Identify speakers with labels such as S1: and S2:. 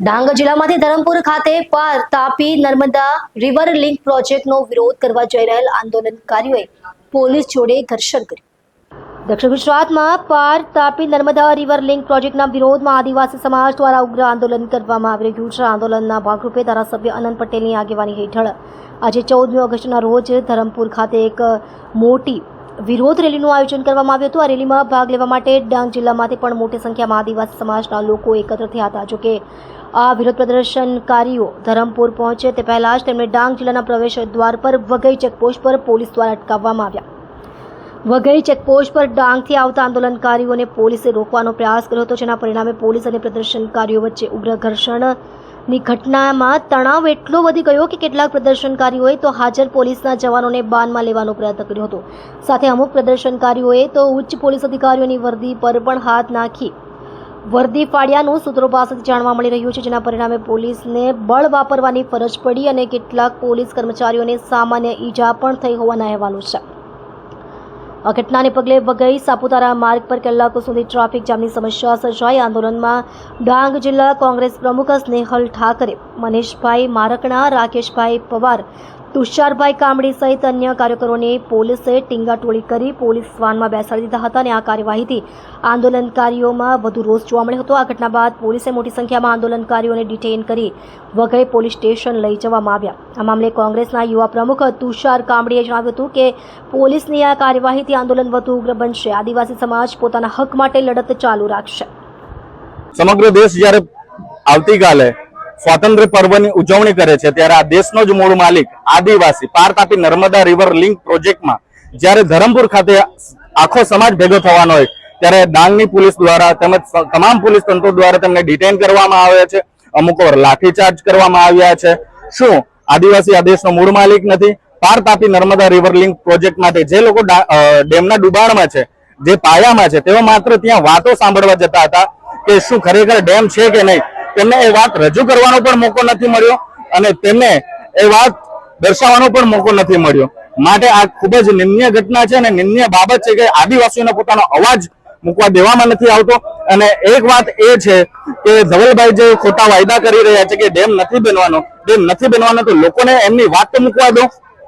S1: ડાંગ જિલ્લામાંથી ધરમપુર ખાતે પાર તાપી નર્મદા રિવર લિંક પ્રોજેક્ટનો વિરોધ કરવા જઈ રહેલ આંદોલનકારીઓએ પોલીસ જોડે ઘર્ષણ કર્યું. દક્ષિણ ગુજરાતમાં પાર, તાપી નર્મદા રિવર લિંક પ્રોજેક્ટના વિરોધમાં આદિવાસી સમાજ દ્વારા ઉગ્ર આંદોલન કરવામાં આવી રહ્યું છે. આંદોલનના ભાગરૂપે ધારાસભ્ય અનંત પટેલની આગેવાની હેઠળ આજે ચૌદમી ઓગસ્ટના રોજ ધરમપુર ખાતે એક મોટી વિરોધ રેલીનું આયોજન કરવામાં આવ્યું હતું. આ રેલીમાં ભાગ લેવા માટે ડાંગ જિલ્લામાંથી પણ મોટી સંખ્યામાં આદિવાસી સમાજના લોકો એકત્ર થયા હતા. જોકે આ વિરોધ પ્રદર્શનકારીઓ ધરમપુર પહોંચે તે પહેલાં જ તેમને ડાંગ જિલ્લાના પ્રવેશ દ્વાર પર વઘઈ ચેકપોસ્ટ પર પોલીસ દ્વારા અટકાવવામાં આવ્યા. વઘઈ ચેકપોસ્ટ પર ડાંગથી આવતા આંદોલનકારીઓને પોલીસે રોકવાનો પ્રયાસ કર્યો હતો, જેના પરિણામે પોલીસ અને પ્રદર્શનકારીઓ વચ્ચે ઉગ્ર ઘર્ષણની ઘટનામાં તણાવ એટલો વધી ગયો કે કેટલાક પ્રદર્શનકારીઓએ તો હાજર પોલીસના જવાનોને બાનમાં લેવાનો પ્રયત્ન કર્યો હતો. સાથે અમુક પ્રદર્શનકારીઓએ તો ઉચ્ચ પોલીસ અધિકારીઓની વર્દી પર પણ હાથ નાખી. વર્દી ફાડ્યાનું સૂત્રો પાસેથી જાણવા મળી રહ્યું છે, જેના પરિણામે પોલીસને બળ વાપરવાની ફરજ પડી અને કેટલાક પોલીસ કર્મચારીઓને સામાન્ય ઈજા પણ થઈ હોવાના અહેવાલો છે. આ ઘટનાને પગલે વઘઈ સાપુતારા માર્ગ પર કલાકો સુધી ટ્રાફિક જામની સમસ્યા સર્જાઈ. આંદોલનમાં ડાંગ જિલ્લા કોંગ્રેસ પ્રમુખ સ્નેહલ ઠાકરે, મનીષભાઈ મારકણા રાકેશભાઈ પવાર તુષારભાઈ કામડી સહિત અન્ય કાર્યકરોને પોલીસે ટીંગાટોળી કરી પોલીસ વાનમાં બેસાડી દીધા હતા અને આ કાર્યવાહીથી આંદોલનકારીઓમાં વધુ રોષ જોવા મળ્યો હતો. આ ઘટના બાદ પોલીસે મોટી સંખ્યામાં આંદોલનકારીઓને ડિટેઇન કરી વઘઈ પોલીસ સ્ટેશન લઈ જવામાં આવ્યા. આ મામલે કોંગ્રેસના યુવા પ્રમુખ તુષાર કામડીએ જણાવ્યું હતું કે પોલીસની આ કાર્યવાહીથી આંદોલન વધુ ઉગ્ર બનશે. આદિવાસી સમાજ પોતાના હક માટે લડત ચાલુ રાખશે.
S2: સમગ્ર દેશ જ્યારે આવતીકાલે સ્વાતંત્ર્ય પર્વની ઉજવણી કરે છે ત્યારે આ દેશનો જ મૂળ માલિક આદિવાસી પાર તાપી નર્મદા રિવર લિંક પ્રોજેક્ટમાં જ્યારે ધરમપુર ખાતે આખો સમાજ ભેગો થવાનો હોય, ત્યારે ડાંગની પોલીસ દ્વારા તેમજ તમામ પોલીસ તંત્રો દ્વારા તેમને ડિટેન કરવામાં આવે છે. અમુક વાર લાઠીચાર્જ કરવામાં આવ્યા છે. શું આદિવાસી આ દેશનો મૂળ માલિક નથી? Par Tapi Narmada river link project માટે જે લોકો ડેમના ડુબાણમાં છે, જે પાયામાં છે, તેઓ માત્ર ત્યાં વાતો સાંભળવા જતા હતા કે શું ખરેખર ડેમ છે કે નહીં? તેમને એ વાત રજૂ કરવાનો પણ મોકો નથી મળ્યો અને તેમને એ વાત દર્શાવવાનો પણ મોકો નથી મળ્યો. માટે આ ખૂબ જ નિમ્ય ઘટના છે અને નિમ્ય બાબત છે કે આદિવાસીઓને પોતાનો અવાજ મૂકવા દેવામાં નથી આવતો. અને એક વાત એ છે કે ધવલભાઈ જે ખોટા વાયદા કરી રહ્યા છે કે ડેમ નથી બનવાનો, ડેમ નથી બનવાનો, તો લોકોને એમની વાત તો મૂકવા દો